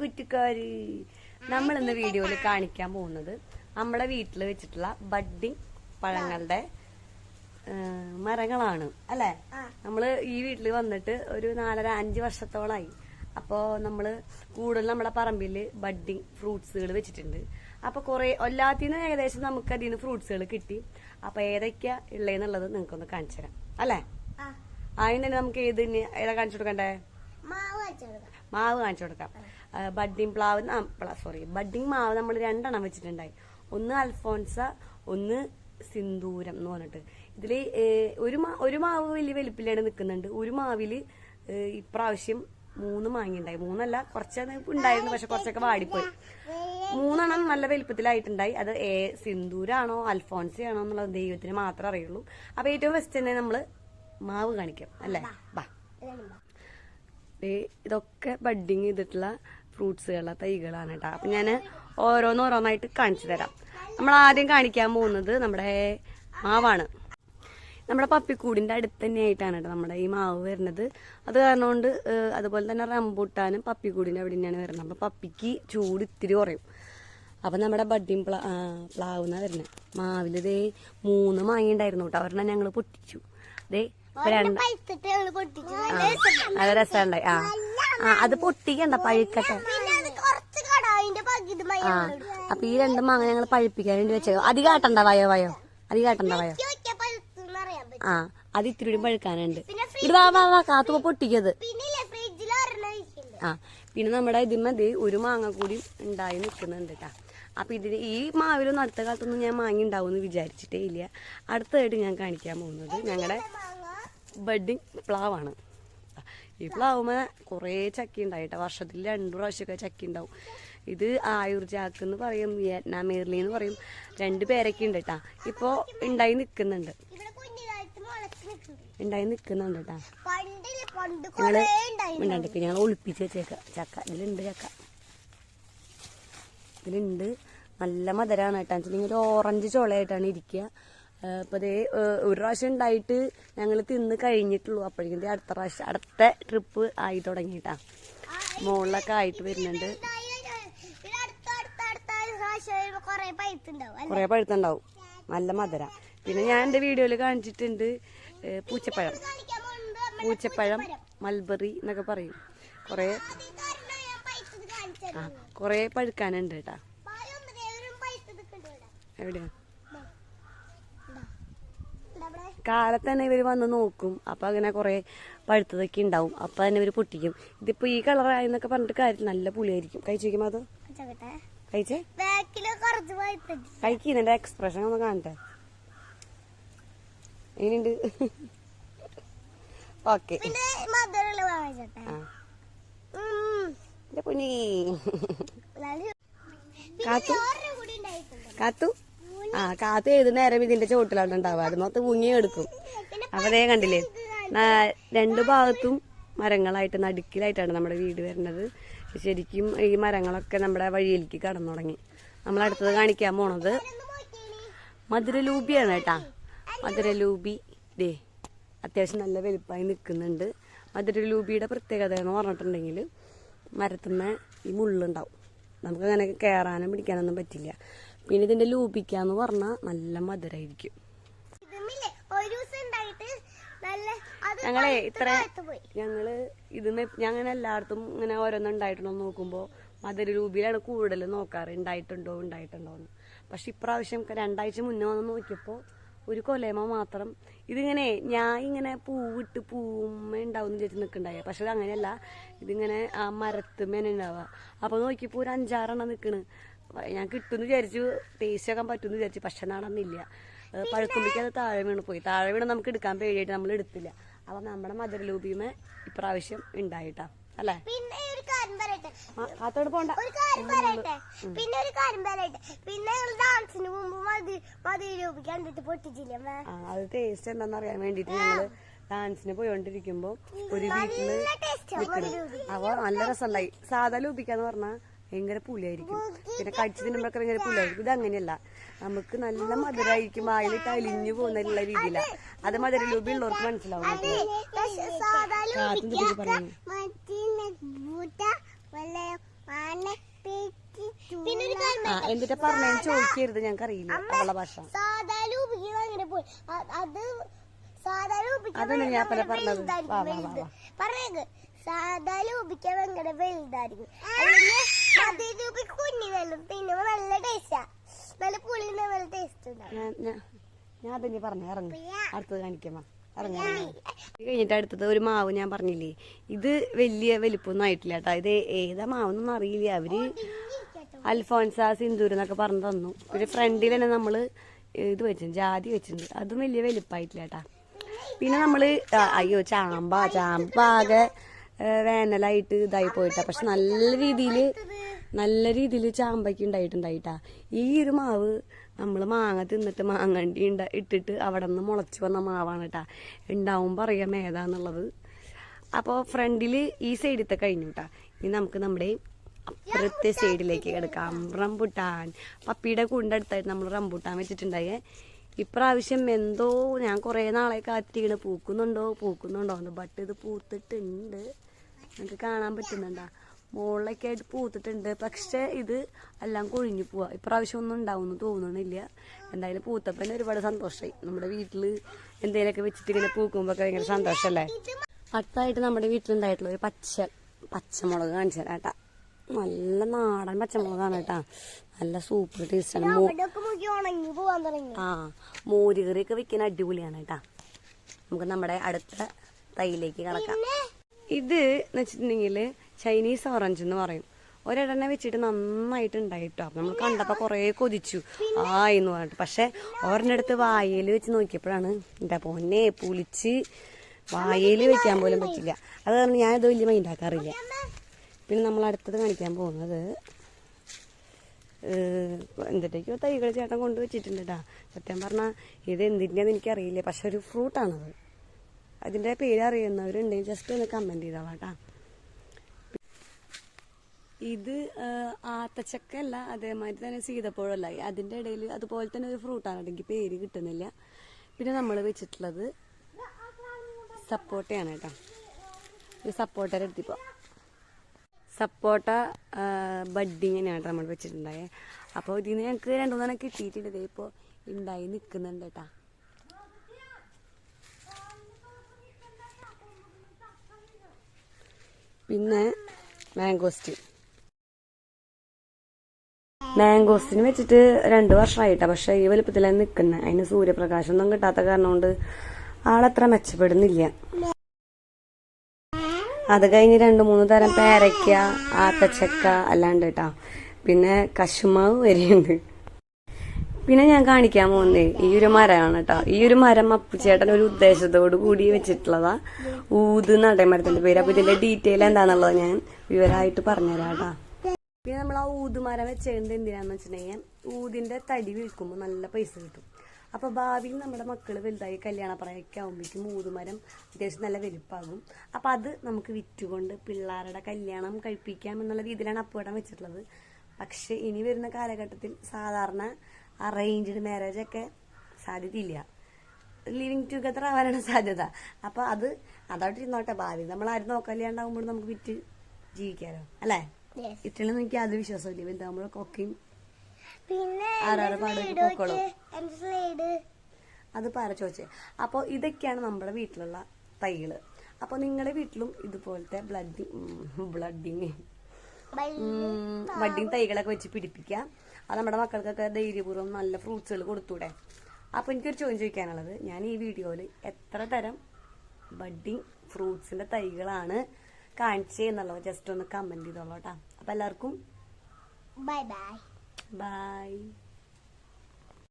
കുറ്റിക്കാര് നമ്മൾ ഇന്ന് വീഡിയോയിൽ കാണിക്കാൻ പോകുന്നത് നമ്മളെ വീട്ടിൽ വെച്ചിട്ടുള്ള ബഡ്ഡിങ് പഴങ്ങളുടെ മരങ്ങളാണ് അല്ലെ? നമ്മൾ ഈ വീട്ടിൽ വന്നിട്ട് ഒരു നാലര അഞ്ച് വർഷത്തോളായി. അപ്പോ നമ്മൾ കൂടുതൽ നമ്മളെ പറമ്പിൽ ബഡ്ഡിങ് ഫ്രൂട്ട്സുകൾ വെച്ചിട്ടുണ്ട്. അപ്പൊ കുറെ എല്ലാത്തിനും ഏകദേശം നമുക്ക് അതിൽ നിന്ന് ഫ്രൂട്ട്സുകൾ കിട്ടി. അപ്പൊ ഏതൊക്കെയാ ഉള്ളതെന്നുള്ളത് നിങ്ങൾക്കൊന്ന് കാണിച്ചു തരാം. അല്ലേ? ആദ്യം തന്നെ നമുക്ക് ഏത് ഏതാ കാണിച്ചു കൊടുക്കണ്ടേ? മാവ് കാണിച്ചു കൊടുക്കാം. ബഡ്ഡിങ് പ്ലാവ് സോറി ബഡ്ഡിങ് മാവ് നമ്മൾ രണ്ടെണ്ണം വെച്ചിട്ടുണ്ടായി. ഒന്ന് അൽഫോൺസ ഒന്ന് സിന്ദൂരം എന്ന് പറഞ്ഞിട്ട്. ഇതിൽ ഒരു മാ ഒരു മാവ് വലിയ വലിപ്പിലാണ് നിൽക്കുന്നുണ്ട് ഒരു മാവിൽ ഇപ്രാവശ്യം മൂന്ന് മാങ്ങ ഉണ്ടായി മൂന്നല്ല കുറച്ച് ഉണ്ടായിരുന്നു പക്ഷെ കുറച്ചൊക്കെ വാടിപ്പോയി. മൂന്നെണ്ണം നല്ല വലിപ്പത്തിലായിട്ടുണ്ടായി. അത് ഏ സിന്ദൂരാണോ അൽഫോൺസയാണോ എന്നുള്ളത് ദൈവത്തിന് മാത്രമേ അറിയുള്ളൂ. അപ്പൊ ഏറ്റവും ഫസ്റ്റ് തന്നെ നമ്മൾ മാവ് കാണിക്കാം. അല്ലേ? ബാ ഇതൊക്കെ ബഡ്ഡിങ് ചെയ്തിട്ടുള്ള ഫ്രൂട്ട്സുകളുടെ തൈകളാണ് കേട്ടോ. അപ്പം ഞാൻ ഓരോന്നോരോന്നായിട്ട് കാണിച്ചു തരാം. നമ്മൾ ആദ്യം കാണിക്കാൻ പോകുന്നത് നമ്മുടെ മാവാണ്. നമ്മുടെ പപ്പിക്കൂടിന്റെ അടുത്ത് തന്നെയായിട്ടാണ് കേട്ടോ നമ്മുടെ ഈ മാവ് വരുന്നത്. അത് കാരണം കൊണ്ട് അതുപോലെ തന്നെ റംബൂട്ടാനും പപ്പിക്കൂടിന്റെ അവിടെ തന്നെയാണ് വരുന്നത്. അപ്പോൾ പപ്പിക്ക് ചൂട് ഇത്തിരി കുറയും. അപ്പം നമ്മുടെ ബഡ്ഡിയും പ്ലാ പ്ലാവ് എന്നാ വരുന്നത് മാവിൽ ദേ മൂന്ന് മാങ്ങ ഉണ്ടായിരുന്നു കേട്ടോ. ഒരെണ്ണം ഞങ്ങൾ പൊട്ടിച്ചു. ഇപ്പൊ രണ്ട് അത് രസമുണ്ടായി ആ ആ അത് പൊട്ടിക്കണ്ട പഴുക്കട്ടെ. ആ അപ്പൊ ഈ രണ്ട് മാങ്ങ ഞങ്ങൾ പഴുപ്പിക്കാൻ വേണ്ടി വെച്ചത് അധികം ആട്ടണ്ട വയോ വയോ. അധികം ആട്ടണ്ട വയോ. ആ അത് ഇത്തിരി പഴുക്കാനുണ്ട്. ഇത് വാ വാ വാ കാത്തുമ്പോ പൊട്ടിക്കത് ആ പിന്നെ നമ്മുടെ ഇതിമതി ഒരു മാങ്ങ കൂടി ഉണ്ടായി നിൽക്കുന്നുണ്ട് കേട്ടാ അപ്പൊ ഇതിന് ഈ മാവിലൊന്നും അടുത്ത കാലത്തൊന്നും ഞാൻ മാങ്ങ ഉണ്ടാവും എന്ന് വിചാരിച്ചിട്ടേ ഇല്ല. അടുത്തതായിട്ട് ഞാൻ കാണിക്കാൻ പോകുന്നത് ഞങ്ങളുടെ ബഡ്ഡിങ് പ്ലാവാണ്. ഈ പ്ലാവുമ്മ കുറേ ചക്ക ഉണ്ടായിട്ട വർഷത്തിൽ രണ്ടു പ്രാവശ്യമൊക്കെ ചക്ക ഉണ്ടാവും. ഇത് ആയുർജാക്ക് എന്ന് പറയും വിയറ്റ്നാം മേർലി എന്ന് പറയും. രണ്ട് പേരൊക്കെ ഉണ്ട് കേട്ടാ ഇപ്പോ ഉണ്ടായി നിൽക്കുന്നുണ്ട് ഉണ്ടായി നിൽക്കുന്നുണ്ട് കേട്ടാ ഞങ്ങൾ ഉണ്ടാണ്ട് ഞങ്ങൾ ഒളിപ്പിച്ച് വെച്ചേക്ക. ചക്ക. ഇതിലുണ്ട് ചക്ക. ഇതിലുണ്ട്. നല്ല മധുരമാണ് കേട്ടാ ഒരു ഓറഞ്ച് ചോളയായിട്ടാണ് ഇരിക്കുക ഏഹ് അതേ ഒരു പ്രാവശ്യം ഉണ്ടായിട്ട് ഞങ്ങൾ തിന്ന് കഴിഞ്ഞിട്ടുള്ളൂ. അപ്പോഴേക്കും അടുത്ത പ്രാവശ്യം അടുത്ത ട്രിപ്പ് ആയി തുടങ്ങിട്ടാ മുകളിലൊക്കെ ആയിട്ട് വരുന്നുണ്ട്. കൊറേ പഴുത്തുണ്ടാവും. നല്ല മധുര. പിന്നെ ഞാൻ എന്റെ വീഡിയോയിൽ കാണിച്ചിട്ടുണ്ട് പൂച്ചപ്പഴം. പൂച്ചപ്പഴം മൽബറി എന്നൊക്കെ പറയും. കൊറേ ആ കുറെ പഴുക്കാനുണ്ട് കേട്ടാ. പായ കാലത്ത് ഇവർ വന്ന് നോക്കും. അപ്പൊ അങ്ങനെ കുറേ പഴുത്തതൊക്കെ ഉണ്ടാവും അപ്പൊ തന്നെ ഇവർ പൊട്ടിക്കും. ഇതിപ്പോ ഈ കളറായെന്നൊക്കെ പറഞ്ഞിട്ട് കാര്യം നല്ല പുളിയായിരിക്കും. കഴിച്ചു നോക്കുമ്പോ അത് കഴിച്ചേ? എക്സ്പ്രഷൻ ഒന്ന് കാണട്ടെ. എങ്ങനെയുണ്ട്? ഓക്കെ. പിന്നെ. കാത്തു. കാത്തു. ആ കാത്ത് ഏത് നേരം ഇതിന്റെ ചോട്ടിലാണ് ഉണ്ടാവുക? അത് മൊത്തം മുങ്ങിയെടുക്കും. അപ്പൊ അതേ കണ്ടില്ലേ? രണ്ട് ഭാഗത്തും മരങ്ങളായിട്ട് നടുക്കിലായിട്ടാണ് നമ്മുടെ വീട് വരുന്നത്. ശരിക്കും ഈ മരങ്ങളൊക്കെ നമ്മുടെ വഴിയിലേക്ക് കടന്നു തുടങ്ങി. നമ്മൾ അടുത്തത് കാണിക്കാൻ പോണത് മധുരലൂപിയാണ് കേട്ടാ. മധുരലൂബി. ദേ അത്യാവശ്യം നല്ല വലുപ്പമായി നിൽക്കുന്നുണ്ട്. മധുരലൂബിയുടെ പ്രത്യേകത എന്ന് പറഞ്ഞിട്ടുണ്ടെങ്കിൽ മരത്തുമ്മ ഈ മുള്ളുണ്ടാവും. നമുക്കങ്ങനെ കയറാനും പിടിക്കാനൊന്നും പറ്റില്ല. പിന്നെ ഇതിന്റെ ലൂബിക്കാന്ന് പറഞ്ഞാൽ നല്ല മധുരമായിരിക്കും അത് ഞങ്ങളെ ഇത്ര ഞങ്ങൾ ഇത് ഞാൻ അങ്ങനെ എല്ലായിടത്തും ഇങ്ങനെ ഓരോന്നും ഉണ്ടായിട്ടുണ്ടോ എന്ന് നോക്കുമ്പോ മധുരരൂപിയിലാണ് കൂടുതൽ നോക്കാറ് ഉണ്ടായിട്ടുണ്ടോ ഉണ്ടായിട്ടുണ്ടോ എന്ന്. പക്ഷെ ഇപ്രാവശ്യം രണ്ടാഴ്ച മുന്നേ വന്ന് നോക്കിയപ്പോ ഒരു കൊലേമ മാത്രം ഇതിങ്ങനെ ഞാൻ ഇങ്ങനെ പൂവിട്ട് പൂവുമ്മ ഉണ്ടാവും വിചാരിച്ച് നിൽക്കണ്ടായ പക്ഷെ അങ്ങനെയല്ല ഇതിങ്ങനെ ആ മരത്തുമ്മേനെ ഉണ്ടാവുക. അപ്പൊ നോക്കിയപ്പോ ഒരു അഞ്ചാറെണ്ണം നിക്കണ്. ഞാൻ കിട്ടുമെന്ന് വിചാരിച്ചു ടേസ്റ്റ് ആക്കാൻ പറ്റുമെന്ന് വിചാരിച്ചു പക്ഷെ നടന്നില്ല. ഏഹ് പഴുക്കുമ്പോഴേക്കും അത് താഴെ വീണ് പോയി. താഴെ വീണ് നമുക്ക് എടുക്കാൻ പേടിയായിട്ട് നമ്മൾ എടുത്തില്ല. അപ്പൊ നമ്മുടെ മധുരലൂപിമ ഇപ്രാവശ്യം ഉണ്ടായിട്ടാ. അല്ലേ? കാത്തോട് പോണ്ട. പിന്നെ ഒരു കാര്യം പറയട്ടെ. പിന്നെ ഡാൻസിന് മുമ്പ് മതി മതി കണ്ടിട്ട് പൊട്ടിച്ചില്ലേ അത് ടേസ്റ്റ് എന്താണെന്ന് അറിയാൻ വേണ്ടിട്ട് ഞങ്ങൾ ഡാൻസിന് പോയോണ്ടിരിക്കുമ്പോ ഒരു വീട്ടിൽ നിൽക്കണം നല്ല രസമുണ്ടായി. സാധാ ലൂപിക്കാന്ന് പറഞ്ഞാൽ ഭയങ്കര പുലിയായിരിക്കും പിന്നെ കടിച്ചു തിന്നുമ്പോഴൊക്കെ ഭയങ്കര പുലിയായിരിക്കും ഇത് അങ്ങനെയല്ല നമുക്ക് നല്ല മധുരമായിരിക്കും വായിലിട്ട് അലിഞ്ഞു പോകുന്നുള്ള രീതിയിലാണ് അത് മധുര രൂപ ഉള്ളവർക്ക് മനസ്സിലാവും. പറഞ്ഞു എന്നിട്ട് പറഞ്ഞേന്ന് ചോദിക്കരുത് ഞങ്ങൾക്ക് അറിയില്ല അവളെ ഭാഷ അത് അതന്നെ ഞാൻ പല പറഞ്ഞത്. പറഞ്ഞേക്ക് സാധാരണ ഉപയോഗിക്കാൻ ഭയങ്കര വലുതായിരിക്കും നല്ല ടേസ്റ്റാ നല്ല പുളി നല്ല ടേസ്റ്റ് ഞാൻ ഞാൻ പറഞ്ഞു ഇറങ്ങി. അടുത്തത് കാണിക്കാമ ഇറങ്ങി കഴിഞ്ഞിട്ട് അടുത്തത് ഒരു മാവ് ഞാൻ പറഞ്ഞില്ലേ? ഇത് വലിയ വലിപ്പമൊന്നും ആയിട്ടില്ല കേട്ടോ ഇത് ഏതാ മാവെന്നൊന്നും അറിയില്ല. അവർ അൽഫോൻസ സിന്ദൂർ എന്നൊക്കെ പറഞ്ഞു തന്നു. പിന്നെ ഫ്രണ്ടിൽ തന്നെ നമ്മൾ ഇത് വെച്ചിട്ടുണ്ട് ജാതി വെച്ചിട്ടുണ്ട്. അതും വലിയ വലിപ്പമായിട്ടില്ല കേട്ടാ പിന്നെ നമ്മൾ അയ്യോ ചാമ്പ ചാമ്പ ആകെ വേനലായിട്ട് ഇതായി പോയിട്ടാ. പക്ഷെ നല്ല രീതിയിൽ നല്ല രീതിയിൽ ചാമ്പയ്ക്ക് ഉണ്ടായിട്ടുണ്ടായിട്ടാ. ഈ ഒരു മാവ് നമ്മൾ മാങ്ങ തിന്നിട്ട് മാങ്ങണ്ടി ഉണ്ട ഇട്ടിട്ട് അവിടെ നിന്ന് മുളച്ച് വന്ന മാവാണ് കേട്ടാ ഉണ്ടാവും പറയാം ഏതാന്നുള്ളത് അപ്പോൾ ഫ്രണ്ടിൽ ഈ സൈഡിത്തെ കഴിഞ്ഞു കേട്ടാ ഇനി നമുക്ക് നമ്മുടെ അപ്പുറത്തെ സൈഡിലേക്ക് കിടക്കാം. റംബുട്ടാൻ. പപ്പിയുടെ കുണ്ടടുത്തായിട്ട് നമ്മൾ റംബുട്ടാൻ വെച്ചിട്ടുണ്ടായേ. ഇപ്രാവശ്യം എന്തോ ഞാൻ കുറേ നാളെ കാത്തിരിക്കണ്. പൂക്കുന്നുണ്ടോ? പൂക്കുന്നുണ്ടോ എന്ന് ബട്ട് ഇത് പൂത്തിട്ടുണ്ട്. നിങ്ങൾക്ക് കാണാൻ പറ്റുന്നുണ്ടാ? മുകളിലൊക്കെ ആയിട്ട് പൂത്തിട്ടുണ്ട്. പക്ഷെ ഇത് എല്ലാം കൊഴിഞ്ഞു പോവാ. ഇപ്രാവശ്യം ഒന്നും ഉണ്ടാവുമെന്ന് തോന്നണില്ല. എന്തായാലും പൂത്തപ്പം തന്നെ ഒരുപാട് സന്തോഷമായി നമ്മുടെ വീട്ടിൽ എന്തെങ്കിലുമൊക്കെ വെച്ചിട്ട് ഇങ്ങനെ പൂക്കുമ്പോ ഒക്കെ ഭയങ്കര സന്തോഷമല്ലേ അടുത്തായിട്ട് നമ്മുടെ വീട്ടിലുണ്ടായിട്ടുള്ള ഒരു പച്ച പച്ചമുളക് കാണിച്ചു തരാം കേട്ടാ. നല്ല നാടൻ പച്ചമുളകാണ് കേട്ടാ. നല്ല സൂപ്പർ ടേസ്റ്റാണ് ആ മോരുകറിയൊക്കെ വെക്കുന്ന അടിപൊളിയാണ് കേട്ടാ. നമുക്ക് നമ്മുടെ അടുത്ത തൈയിലേക്ക് കിടക്കാം. ഇത് എന്ന് വെച്ചിട്ടുണ്ടെങ്കിൽ ചൈനീസ് ഓറഞ്ച് എന്ന് പറയും. ഒരെണ്ണ വെച്ചിട്ട് നന്നായിട്ട് ഉണ്ടായിട്ടോ അപ്പൊ നമ്മൾ കണ്ടപ്പോ കുറേ കൊതിച്ചു. ആ എന്ന് പറഞ്ഞിട്ട്. പക്ഷെ എടുത്ത് വായയിൽ വെച്ച് നോക്കിയപ്പോഴാണ് എന്താ പൊന്നെ പുളിച്ച് വായയിൽ വെക്കാൻ പോലും പറ്റില്ല. അത് കാരണം ഞാനത് വലിയ മൈൻഡാക്കാറില്ല പിന്നെ നമ്മൾ അടുത്തത് കാണിക്കാൻ പോകുന്നത് എന്തിട്ടേക്കോ തൈകൾ ചേട്ടൻ കൊണ്ടുവച്ചിട്ടുണ്ട് കേട്ടാ സത്യം പറഞ്ഞാൽ ഇത് എന്തിന്റെന്ന് എനിക്കറിയില്ല. പക്ഷെ ഒരു ഫ്രൂട്ടാണത് അതിന്റെ പേര് അറിയുന്നവരുണ്ടെങ്കിൽ ജസ്റ്റ് ഒന്ന് കമന്റ് ചെയ്തോളാം കേട്ടോ ഇത് ആത്തച്ചക്ക അല്ല അതേമാതിരി തന്നെ സീതപ്പഴമല്ല. അതിന്റെ ഇടയിൽ അതുപോലെ തന്നെ ഒരു ഫ്രൂട്ടാണ് എനിക്ക് പേര് കിട്ടുന്നില്ല. പിന്നെ നമ്മൾ വെച്ചിട്ടുള്ളത് സപ്പോട്ടയാണ് കേട്ടോ. ഇത് സപ്പോട്ടയുടെ അടുത്തിപ്പോൾ സപ്പോട്ട ബഡ്ഡിങ്ങിനാണ് നമ്മൾ വെച്ചിട്ടുണ്ടായേ. അപ്പോൾ ഇതിന് ഞങ്ങൾക്ക് രണ്ടു മൂന്നെണ്ണം കിട്ടിയിട്ടുണ്ട് ഇപ്പോൾ ഉണ്ടായി നിൽക്കുന്നുണ്ട് കേട്ടാ. പിന്നെ മാംഗോസ്റ്റ് മാംഗോസ്റ്റിന് വെച്ചിട്ട് രണ്ട് വർഷമായിട്ടാ പക്ഷെ ഈ വലുപ്പത്തിലാണ് നിൽക്കുന്നത് അതിന് സൂര്യപ്രകാശം ഒന്നും കിട്ടാത്ത കാരണം കൊണ്ട് ആളത്ര മെച്ചപ്പെടുന്നില്ല. അത് കഴിഞ്ഞ് രണ്ട് മൂന്ന് തരം പേരയ്ക്ക ആത്തച്ചക്ക അല്ലാണ്ട് കേട്ടാ പിന്നെ കശുമാവ് വരെയുണ്ട്. പിന്നെ ഞാൻ കാണിക്കാൻ പോകുന്നേ ഈ ഒരു മരമാണ് കേട്ടോ ഈ ഒരു മരം അപ്പുചേട്ടൻ ഒരു ഉദ്ദേശത്തോട് കൂടി വെച്ചിട്ടുള്ളതാ. ഊത് നടയമരത്തിന്റെ പേര്. അപ്പൊ ഇതിന്റെ ഡീറ്റെയിൽ എന്താണെന്നുള്ളത് ഞാൻ വിവരമായിട്ട് പറഞ്ഞുതരാം കേട്ടാ പിന്നെ നമ്മൾ ആ ഊതുമരം വെച്ചേണ്ടത് എന്തിനാന്ന് വെച്ചിട്ടുണ്ടെങ്കിൽ ഊതിന്റെ തടി വിൽക്കുമ്പോൾ നല്ല പൈസ കിട്ടും. അപ്പൊ ഭാവിയിൽ നമ്മുടെ മക്കൾ വലുതായി കല്യാണ പ്രായമൊക്കെ ആകുമ്പോഴേക്കും ഊതുമരം അത്യാവശ്യം നല്ല വലുപ്പാകും. അപ്പൊ അത് നമുക്ക് വിറ്റുകൊണ്ട് പിള്ളേരുടെ കല്യാണം കഴിപ്പിക്കാം എന്നുള്ള രീതിയിലാണ് അപ്പുവേട്ടൻ വെച്ചിട്ടുള്ളത്. പക്ഷെ ഇനി വരുന്ന കാലഘട്ടത്തിൽ സാധാരണ അറേഞ്ച്ഡ് മാരേജ് ഒക്കെ സാധ്യതയില്ല. ലിവിങ് ടുഗദർ ആവാനാണ് സാധ്യത. അപ്പോൾ അത് അതവിടെ ഇരുന്നോട്ടെ ഭാവി. നമ്മൾ ആരും നോക്കാല്ലാണ്ടാവുമ്പോൾ നമുക്ക് വിറ്റ് ജീവിക്കാലോ. അല്ലേ. ഇത്രയും എനിക്ക് അത് വിശ്വാസമില്ല പൊക്കോളും. എന്റെ സ്ലൈഡ് അത് പറ ചോദിച്ചേ. അപ്പോൾ ഇതൊക്കെയാണ് നമ്മുടെ വീട്ടിലുള്ള തൈകൾ. അപ്പോൾ നിങ്ങളുടെ വീട്ടിലും ഇതുപോലത്തെ ബ്ലഡിങ് ബ്ലഡിങ് ബഡിങ് തൈകളൊക്കെ വെച്ച് പിടിപ്പിക്കാം. അത് നമ്മുടെ മക്കൾക്കൊക്കെ ധൈര്യപൂർവം നല്ല ഫ്രൂട്ട്സുകൾ കൊടുത്തൂടെ? അപ്പോൾ എനിക്കൊരു ചോദ്യം ചോദിക്കാനുള്ളത്. ഞാൻ ഈ വീഡിയോയിൽ എത്ര തരം ബഡ്ഡിങ് ഫ്രൂട്ട്സിന്റെ തൈകളാണ് കാണിച്ചേ എന്നുള്ളത് ജസ്റ്റ് ഒന്ന് കമന്റ് ചെയ്തോളൂ കേട്ടോ. അപ്പോൾ എല്ലാവർക്കും ബൈ ബൈ ബൈ